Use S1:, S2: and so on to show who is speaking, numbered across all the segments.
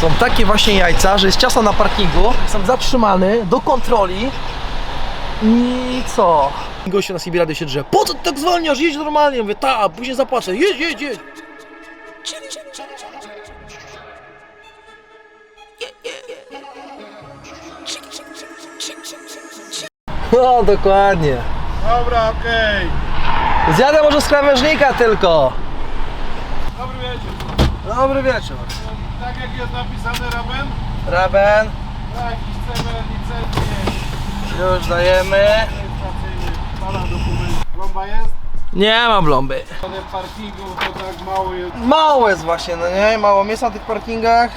S1: Są takie właśnie jajca, że jest ciasto na parkingu, jestem zatrzymany do kontroli i co? Gościu na Sibiradzie się drze, po co ty tak zwalniasz, jedź normalnie, mówię, ta, a później zapłacę, jedź, jedź, jedź. No, dokładnie.
S2: Dobra, okej.
S1: Zjadę może z krawężnika tylko.
S2: Dobry wieczór.
S1: Dobry wieczór.
S2: Tak jak jest napisane Raben,
S1: Raben,
S2: jakiś CBR licencję
S1: już dajemy.
S2: pana. Plomba jest?
S1: Nie ma blomby.
S2: Ale parkingu to tak mało jest.
S1: Mało jest właśnie, no nie? Mało miejsca na tych parkingach.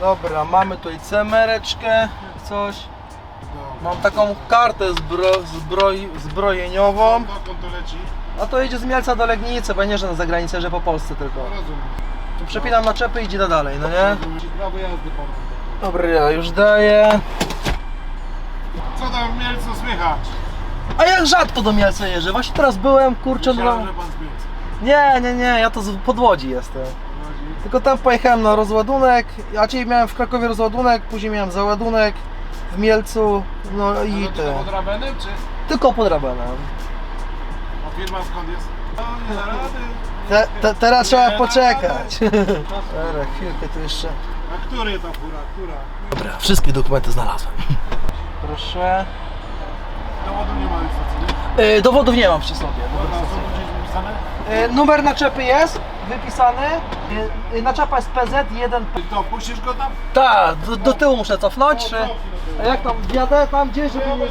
S1: Dobra, mamy tutaj cemereczkę, coś. Mam taką kartę zbro, zbroj, zbrojeniową.
S2: Dokąd to leci?
S1: A to idzie z Mielca do Legnicy, bo nie, że na zagranicę, że po Polsce tylko.
S2: No rozumiem.
S1: Przepinam na czepy i idzie dalej, no nie?
S2: Prawo jazdy.
S1: Dobra, ja już daję.
S2: Co tam w Mielcu słychać?
S1: A jak rzadko do Mielca jeżdżę? Właśnie teraz byłem, kurczę, no...
S2: Myślałem, Mielca.
S1: Nie, nie, nie, ja to z Podłodzi jestem. Tylko tam pojechałem na rozładunek, a czyli miałem w Krakowie rozładunek, później miałem załadunek w Mielcu, no i
S2: I to
S1: te.
S2: pod Rabenem, czy?
S1: Tylko pod Rabenem.
S2: A firma skąd jest? No nie.
S1: Te, te, teraz trzeba poczekać. Dobra, chwilkę tu jeszcze.
S2: A który ta fura? Która?
S1: Dobra, wszystkie dokumenty znalazłem. Proszę.
S2: Dowodu nie ma licencji, nie?
S1: E, dowodów nie mam przy sobie.
S2: Dobra, są gdzieś wypisane?
S1: E, numer naczepy jest wypisany. E, e, naczepa jest PZ1.
S2: I to, puścisz go tam?
S1: Tak, do, do tyłu muszę cofnąć. Czy... A jak tam wjadę tam gdzieś, żeby nie...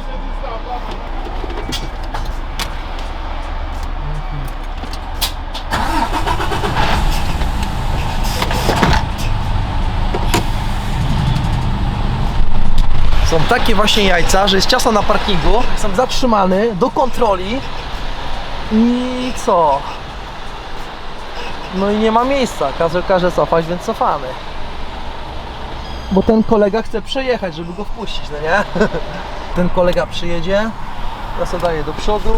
S1: Są takie właśnie jajca, że jest ciasto na parkingu, jestem zatrzymany do kontroli i co? No i nie ma miejsca, każe, każe cofać, więc cofamy. Bo ten kolega chce przejechać, żeby go wpuścić, no nie? Ten kolega przyjedzie, ja sobie daję do przodu.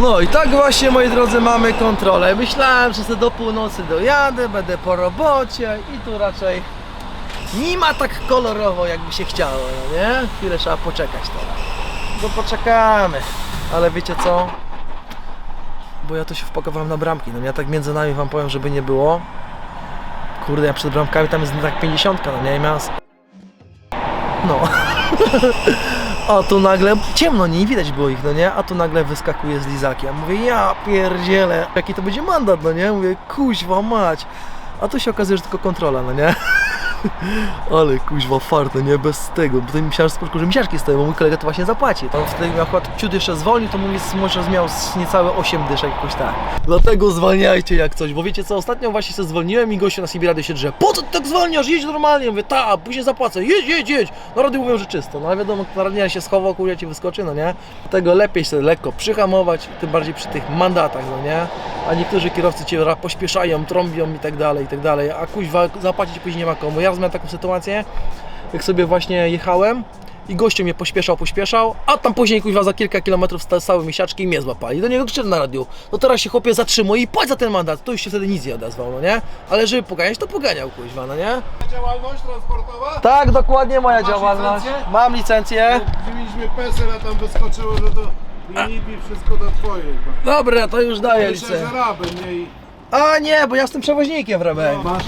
S1: No i tak właśnie, moi drodzy, mamy kontrolę. Myślałem, że sobie do północy dojadę, będę po robocie i tu raczej nie ma tak kolorowo, jakby się chciało, no nie? Chwilę trzeba poczekać teraz. No poczekamy, ale wiecie co? Bo ja to się wpakowałem na bramki, no ja tak między nami wam powiem, żeby nie było. Kurde, ja przed bramkami tam jest tak 50, no nie? I miałem... No. A tu nagle ciemno, nie widać było ich, no nie? A tu nagle wyskakuje z lizakiem. Mówię, ja pierdzielę, jaki to będzie mandat, no nie? Mówię, kuźwa mać. A tu się okazuje, że tylko kontrola, no nie? Ale kuźwa fart, no nie? Bez tego. Bo myślałem, że spoko, że misiaczki stoją, bo mój kolega to właśnie zapłaci. To on wtedy miał akurat ciut jeszcze zwolnił, to mówi, może miał niecałe 8 dyszek jakoś tak. Dlatego zwalniajcie jak coś, bo wiecie co, ostatnio właśnie się zwolniłem i gościu na Sibiradzie się drze. Po co ty tak zwalniasz? Jedź normalnie. Mówię, ta, później zapłacę. Jedź, jedź, jedź. No rady mówią, że czysto. No ale wiadomo, na radnie się schował, kurwa ci wyskoczy, no nie? Dlatego lepiej sobie lekko przyhamować, tym bardziej przy tych mandatach, no nie? A niektórzy kierowcy cię pośpieszają, trąbią i tak dalej, i tak dalej. A kuźwa zapłacić później nie ma komu. Ja raz miałem taką sytuację, jak sobie właśnie jechałem i gościu mnie pośpieszał, pośpieszał, a tam później kuźwa za kilka kilometrów sta- stały miesiaczki i mnie złapali. Do niego krzyczę na radiu, no teraz się chłopie zatrzymuj i płać za ten mandat. To już się wtedy nic nie odezwał, no nie? Ale żeby poganiać, to poganiał kuźwa, no nie?
S2: Działalność transportowa?
S1: Tak, dokładnie moja
S2: Masz
S1: działalność.
S2: licencję?
S1: Mam licencję.
S2: Wzięliśmy PESEL, a tam wyskoczyło, że to Linipi wszystko do twojej.
S1: Dobra, to już daję licencję.
S2: nie i...
S1: A nie, bo ja jestem przewoźnikiem w Rebenie.
S2: Masz?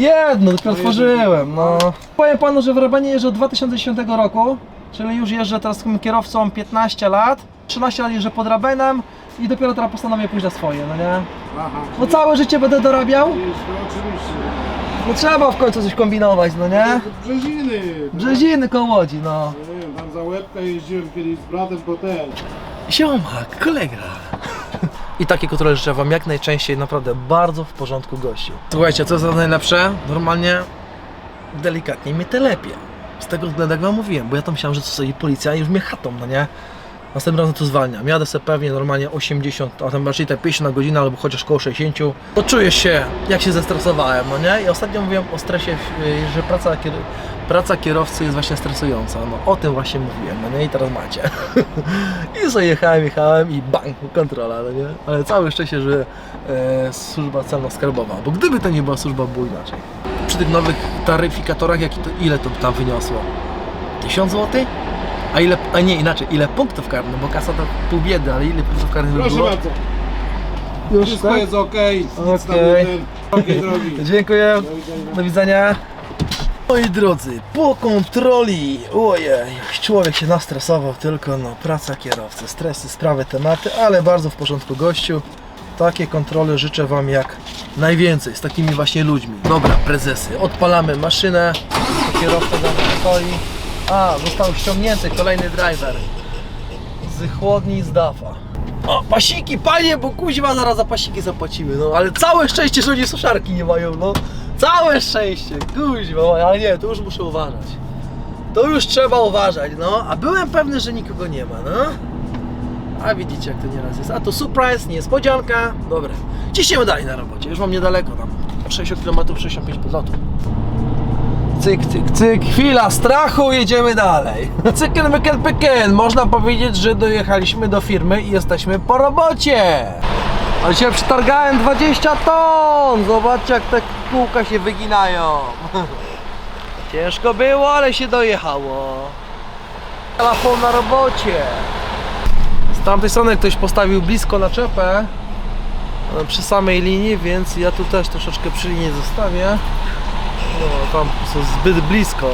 S1: Jedno, dopiero otworzyłem, no.
S2: tylko.
S1: Powiem panu, że w Rebenie jeżdżę od 2010 roku, czyli już jeżdżę teraz takim kierowcą 15 lat. 13 lat jeżdżę pod Rabenem i dopiero teraz postanowię pójść na swoje, no nie?
S2: Aha.
S1: No całe życie będę dorabiał,
S2: no oczywiście.
S1: no trzeba w końcu coś kombinować, no nie?
S2: Brzeziny.
S1: Brzeziny koło Łodzi, no.
S2: Nie wiem, tam za łebkę jeździłem kiedyś z bratem po ten.
S1: Ziomak, kolega. I takie kontrole życzę Wam jak najczęściej, naprawdę bardzo w porządku gościu. Słuchajcie, co jest najlepsze? Normalnie delikatnie mnie telepie. Z tego względu, jak Wam mówiłem, bo ja to myślałem, że to sobie policja i już mnie chatą, no nie? Następnym razem to zwalniam. Jadę sobie pewnie normalnie 80, a tam raczej tak 50 na godzinę, albo chociaż koło 60. To czujesz się, jak się zestresowałem, no nie? I ostatnio mówiłem o stresie, że praca. Praca kierowcy jest właśnie stresująca. No o tym właśnie mówiłem, no nie? I teraz macie. I sobie jechałem, jechałem i bang, kontrola, no nie? Ale całe szczęście, że e, służba celno-skarbowa, bo gdyby to nie była służba, było inaczej. Przy tych nowych taryfikatorach, jaki to, ile to tam wyniosło? 1000 zł? A ile, a nie inaczej, ile punktów karnych, bo kasa to pół biedy, ale ile punktów karnych by
S2: Proszę
S1: było?
S2: bardzo.
S1: Już
S2: Wszystko jest ok. Nic tam
S1: Okej.
S2: nie drogi.
S1: Dziękuję,
S2: Do widzenia.
S1: Moi drodzy, po kontroli, ojej, człowiek się nastresował tylko, no, praca kierowcy, stresy, sprawy, tematy, ale bardzo w porządku gościu. Takie kontrole życzę Wam jak najwięcej, z takimi właśnie ludźmi. Dobra, prezesy, odpalamy maszynę, kierowca za nami stoi. A, został ściągnięty kolejny driver z chłodni z DAFA. O, pasiki, panie, bo kuźwa zaraz za pasiki zapłacimy, no ale całe szczęście, że oni suszarki nie mają, no. Całe szczęście, kuźwa, ale nie, to już muszę uważać. To już trzeba uważać, no. A byłem pewny, że nikogo nie ma, no. A widzicie, jak to nieraz jest. A to surprise, niespodzianka. Dobra, ciśniemy dalej na robocie. Już mam niedaleko, tam 60 km, 65 podlotu. Cyk, cyk, cyk. Chwila strachu, jedziemy dalej. Cyken, myken, pyken. Można powiedzieć, że dojechaliśmy do firmy i jesteśmy po robocie. Ale się przetargałem 20 ton. Zobaczcie, jak te kółka się wyginają. Ciężko było, ale się dojechało. Telefon na robocie. Z tamtej strony ktoś postawił blisko naczepę e, przy samej linii, więc ja tu też troszeczkę przy linii zostawię. No, tam są zbyt blisko.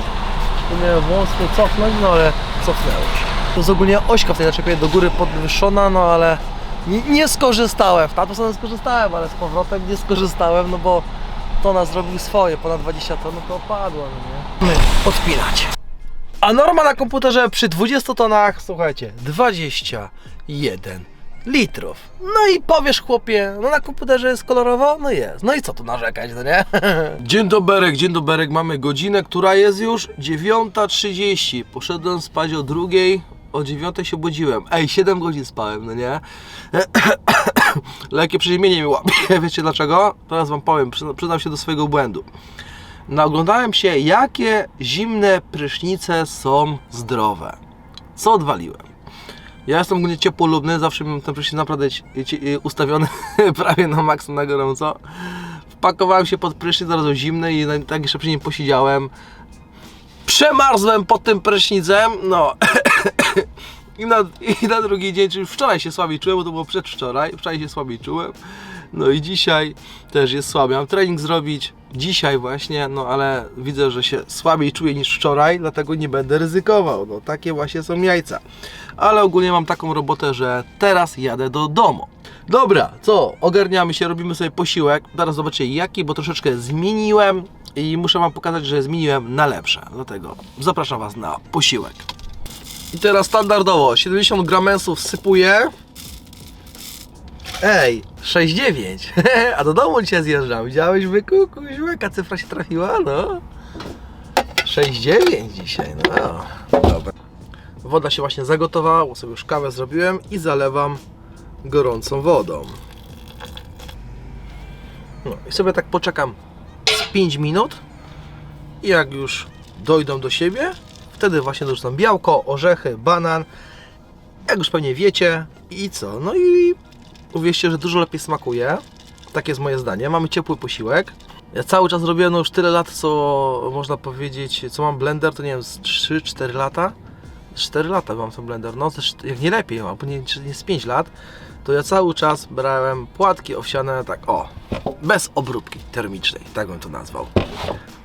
S1: Miałem wąsko cofnąć, no ale cofnęło się. To jest ogólnie ośka w tej naczepie do góry podwyższona, no ale nie, nie skorzystałem. W tamtą stronę skorzystałem, ale z powrotem nie skorzystałem, no bo to nas zrobił swoje, ponad 20 ton, no to opadło, no nie? My podpinać. A norma na komputerze przy 20 tonach, słuchajcie, 21 litrów. No i powiesz chłopie, no na komputerze jest kolorowo? No jest. No i co tu narzekać, no nie? Dzień doberek, dzień doberek. Mamy godzinę, która jest już 9.30. Poszedłem spać o drugiej, o 9 się budziłem. Ej, 7 godzin spałem, no nie? Lekkie przeziemienie mi łapie. Wiecie dlaczego? Teraz wam powiem, przyzna- przyznam się do swojego błędu. Naoglądałem się, jakie zimne prysznice są zdrowe. Co odwaliłem? Ja jestem ogólnie ciepłolubny, zawsze mam prysznic naprawdę ci- ustawiony prawie na maksa na gorąco. Wpakowałem się pod prysznic, zaraz zimny i tak jeszcze przy nim posiedziałem. Przemarzłem pod tym prysznicem, no i na, i na drugi dzień, czyli wczoraj się słabiej czułem, bo to było przedwczoraj, wczoraj się słabiej czułem. No i dzisiaj też jest słabiej. Mam trening zrobić dzisiaj właśnie, no ale widzę, że się słabiej czuję niż wczoraj, dlatego nie będę ryzykował. No takie właśnie są jajca. Ale ogólnie mam taką robotę, że teraz jadę do domu. Dobra, co? Ogarniamy się, robimy sobie posiłek. Zaraz zobaczycie jaki, bo troszeczkę zmieniłem i muszę Wam pokazać, że zmieniłem na lepsze. Dlatego zapraszam Was na posiłek. I teraz standardowo 70 gramensów sypuję. Ej, 6,9. A do domu dzisiaj zjeżdżam. Widziałeś byku? Kuźwa, jaka cyfra się trafiła? No. 6,9 dzisiaj, no. Dobra. Woda się właśnie zagotowała, bo sobie już kawę zrobiłem i zalewam gorącą wodą. No i sobie tak poczekam z 5 minut i jak już dojdą do siebie, wtedy właśnie dorzucam białko, orzechy, banan, jak już pewnie wiecie i co, no i uwierzcie, że dużo lepiej smakuje, takie jest moje zdanie, mamy ciepły posiłek, ja cały czas robiłem no już tyle lat, co można powiedzieć, co mam blender, to nie wiem, z 3-4 lata, 4 lata mam ten blender, no też jak nie lepiej, albo nie, nie z 5 lat, to ja cały czas brałem płatki owsiane, tak o, bez obróbki termicznej, tak bym to nazwał.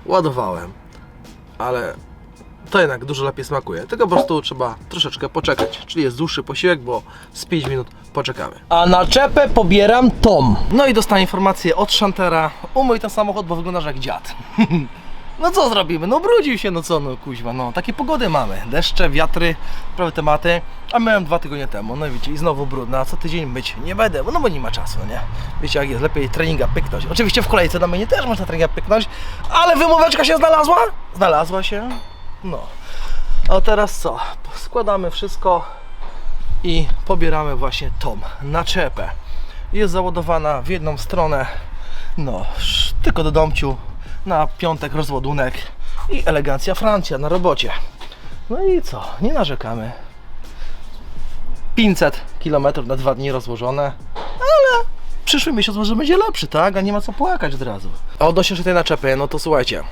S1: Ładowałem, ale to jednak dużo lepiej smakuje. Tylko po prostu trzeba troszeczkę poczekać. Czyli jest dłuższy posiłek, bo z 5 minut poczekamy. A na czepę pobieram Tom. No i dostanę informację od Shantera. Umyj ten samochód, bo wyglądasz jak dziad. No co zrobimy? No brudził się, no co no kuźwa, no takie pogody mamy. Deszcze, wiatry, prawe tematy. A miałem dwa tygodnie temu, no i wiecie, i znowu brudno, a co tydzień myć nie będę, no bo nie ma czasu, nie? Wiecie jak jest, lepiej treninga pyknąć. Oczywiście w kolejce na mnie też można treninga pyknąć, ale wymóweczka się znalazła? Znalazła się, no. A teraz co? Składamy wszystko i pobieramy właśnie tą naczepę. Jest załadowana w jedną stronę, no, tylko do domciu, na piątek rozładunek i elegancja Francja na robocie. No i co, nie narzekamy. 500 km na dwa dni rozłożone, ale przyszły miesiąc może będzie lepszy, tak? A nie ma co płakać od razu. A odnośnie tej naczepy, no to słuchajcie,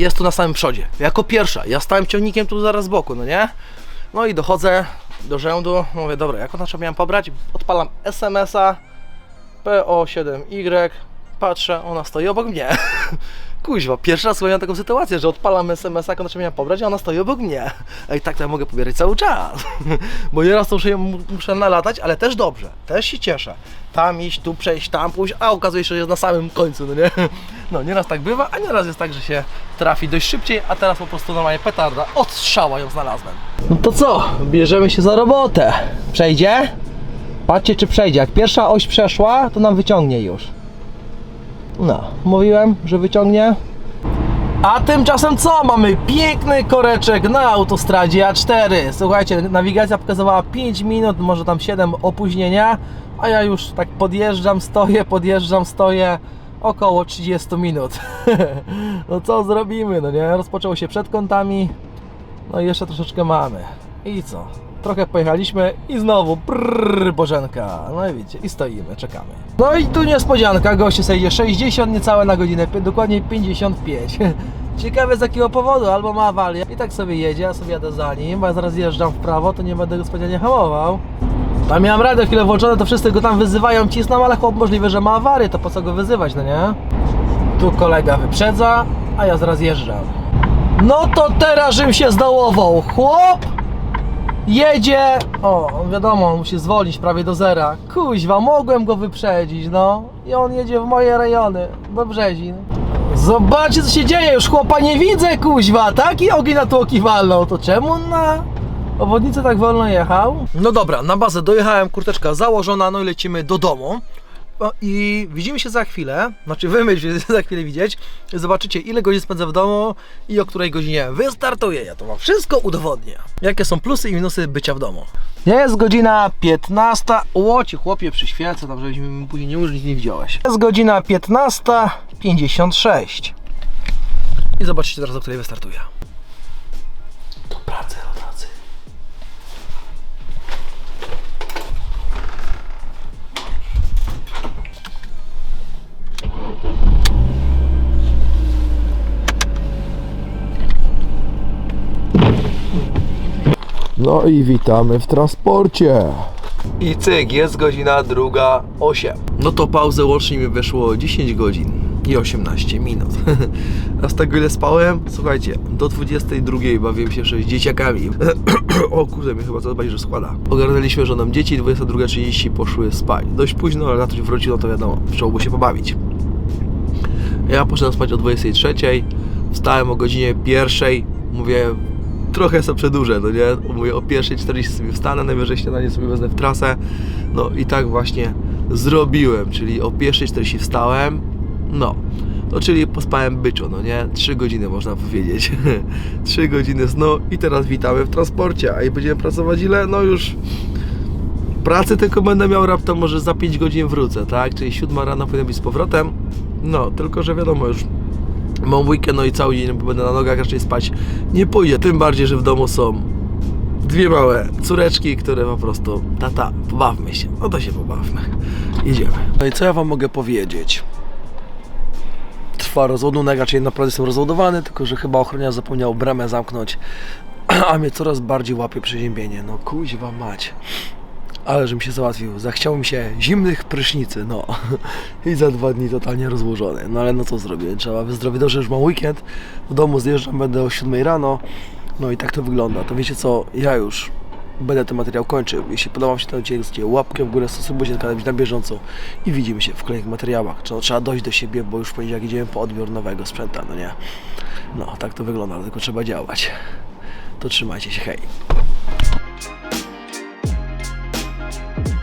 S1: jest tu na samym przodzie, jako pierwsza. Ja stałem ciągnikiem tu zaraz z boku, no nie? No i dochodzę do rzędu, mówię, dobra, jaką naczepę miałem pobrać? Odpalam SMS-a, PO7Y, patrzę, ona stoi obok mnie. Kuźwa, pierwszy raz miałem taką sytuację, że odpalam SMS-a, naczepę miałem pobrać, a ona stoi obok mnie. Ej, tak to ja mogę pobierać cały czas. Bo nieraz to muszę, muszę nalatać, ale też dobrze, też się cieszę. Tam iść, tu przejść, tam pójść, a okazuje się, że jest na samym końcu, no nie? No, nieraz tak bywa, a nieraz jest tak, że się trafi dość szybciej, a teraz po prostu normalnie petarda, od strzała ją znalazłem. No to co, bierzemy się za robotę. Przejdzie? Patrzcie, czy przejdzie. Jak pierwsza oś przeszła, to nam wyciągnie już. No, mówiłem, że wyciągnie. A tymczasem co? Mamy piękny koreczek na autostradzie A4. Słuchajcie, nawigacja pokazywała 5 minut, może tam 7 opóźnienia, a ja już tak podjeżdżam, stoję, podjeżdżam, stoję około 30 minut. no co zrobimy, no nie? Rozpoczęło się przed kątami, no i jeszcze troszeczkę mamy. I co? Trochę pojechaliśmy i znowu prrr, Bożenka. No i widzicie, i stoimy, czekamy. No i tu niespodzianka, goście sobie idzie 60 niecałe na godzinę, dokładnie 55. Ciekawe z jakiego powodu, albo ma awarię i tak sobie jedzie, ja sobie jadę za nim, ja zaraz jeżdżam w prawo, to nie będę specjalnie hamował. Tam miałem radio chwilę włączone, to wszyscy go tam wyzywają, cisną, ale chłop możliwe, że ma awarię, to po co go wyzywać, no nie? Tu kolega wyprzedza, a ja zaraz jeżdżam. No to teraz żym się zdołował. Chłop jedzie. O, wiadomo, on musi zwolnić prawie do zera. Kuźwa, mogłem go wyprzedzić, no. I on jedzie w moje rejony, do Brzezin. Zobaczcie, co się dzieje, już chłopa nie widzę, kuźwa. Taki ogień na tłoki walnął, to czemu na obwodnicę tak wolno jechał? No dobra, na bazę dojechałem, kurteczka założona, no i lecimy do domu. I widzimy się za chwilę, znaczy wy będziecie za chwilę widzieć, zobaczycie ile godzin spędzę w domu i o której godzinie wystartuję. Ja to wam wszystko udowodnię. Jakie są plusy i minusy bycia w domu. Jest godzina 15. Łoci chłopie przy świece, tam żebyśmy mi później nie użyć nie widziałeś. Jest godzina 15.56. I zobaczycie teraz o której wystartuję.
S3: No i witamy w transporcie.
S1: I cyk, jest godzina druga 8. No to pauzę łącznie mi wyszło 10 godzin i 18 minut. A z tego ile spałem? Słuchajcie, do 22 bawiłem się jeszcze z dzieciakami. o kurde, mnie chyba to bardziej, że składa. Ogarnęliśmy żoną dzieci, 22.30 poszły spać. Dość późno, ale na to wrócił, no to wiadomo, trzeba było się pobawić. Ja poszedłem spać o 23, wstałem o godzinie pierwszej, mówię, trochę sobie przedłużę, no nie? Mówię, o 1.40 sobie wstanę, najwyżej śniadanie sobie wezmę w trasę, no i tak właśnie zrobiłem, czyli o 1.40 wstałem, no, no czyli pospałem byczo, no nie? 3 godziny można powiedzieć, 3 godziny snu i teraz witamy w transporcie, a i będziemy pracować ile? No już pracy tylko będę miał raptem może za 5 godzin wrócę, tak? Czyli 7 rano powinien być z powrotem. No, tylko że wiadomo już mam weekend, no i cały dzień będę na nogach, raczej spać nie pójdzie. Tym bardziej, że w domu są dwie małe córeczki, które po prostu tata, pobawmy się. No to się pobawmy. Jedziemy. No i co ja wam mogę powiedzieć? Trwa rozładunek, raczej naprawdę jestem rozładowany, tylko że chyba ochroniarz zapomniał bramę zamknąć, a mnie coraz bardziej łapie przeziębienie. No kuźwa mać. Ale żebym się załatwił. Zachciało mi się zimnych prysznicy, no. I za dwa dni totalnie rozłożony. No ale no co zrobię? Trzeba wyzdrowić. Dobrze, już mam weekend. W domu zjeżdżam, będę o 7 rano. No i tak to wygląda. To wiecie co? Ja już będę ten materiał kończył. Jeśli podoba Wam się ten odcinek, zostawcie łapkę w górę, subskrybujcie kanał być na bieżąco i widzimy się w kolejnych materiałach. Trzeba, trzeba dojść do siebie, bo już w poniedziałek idziemy po odbiór nowego sprzęta, no nie? No, tak to wygląda, tylko trzeba działać. To trzymajcie się, hej.